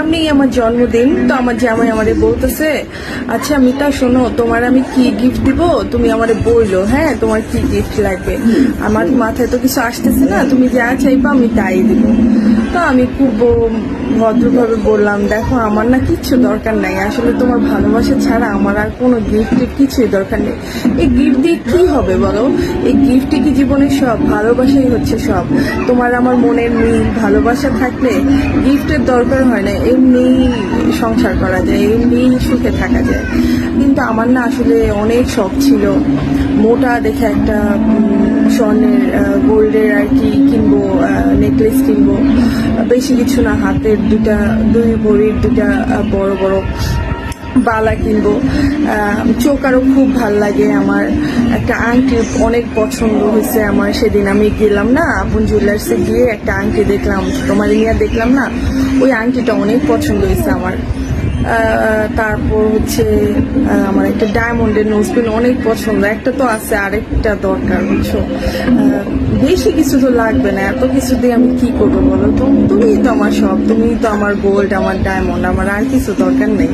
সামনেই আমার জন্মদিন, তো আমার জামাই আমারে বলতেছে আচ্ছা মিতা, শোনো, তোমার আমি কি গিফট দিব? তুমি আমারে বইলো হ্যাঁ তোমার কি গিফট লাগবে? আমার মাথায় তো কিছু আসতেছে না, তুমি যা চাইবা আমি তাই দিব। তো আমি খুব ভদ্রভাবে বললাম, দেখো, আমার না কিচ্ছু দরকার নাই। আসলে তোমার ভালোবাসা ছাড়া আমার আর কোনো গিফটের কিছুই দরকার নেই। এই গিফট দিয়ে কি হবে বলো? এই গিফটে কি জীবনের সব? ভালোবাসাই হচ্ছে সব। তোমার আমার মনের মিল, ভালোবাসা থাকলে গিফটের দরকার হয় না। এমনি সংসার করা যায়, এমনি সুখে থাকা যায়। কিন্তু আমার না আসলে অনেক শখ ছিল। মোটা দেখে একটা স্বর্ণের গোল্ডের আর কি নেকলেস কিনবো। বেশি কিছু না, হাতের দুটা দুই ভরির দুটা বড় বড় বালা কিনবো। চোখ আরও খুব ভালো লাগে আমার। একটা আংটি অনেক পছন্দ হয়েছে আমার। সেদিন আমি গেলাম না, আপন জুয়েলার্সে গিয়ে একটা আংটি দেখলাম তোমার নিয়ে দেখলাম না? ওই আংটিটা অনেক পছন্দ হয়েছে আমার। তারপর হচ্ছে আমার একটা ডায়মন্ডের নোজপিন অনেক পছন্দ। একটা তো আছে, আরেকটা দরকার, বুঝছ? বেশি কিছু তো লাগবে না। এত কিছু দিয়ে আমি কি করব বলো তো? তুমিই তো আমার সব তুমি তো আমার গোল্ড আমার ডায়মন্ড আমার আর কিছু দরকার নেই।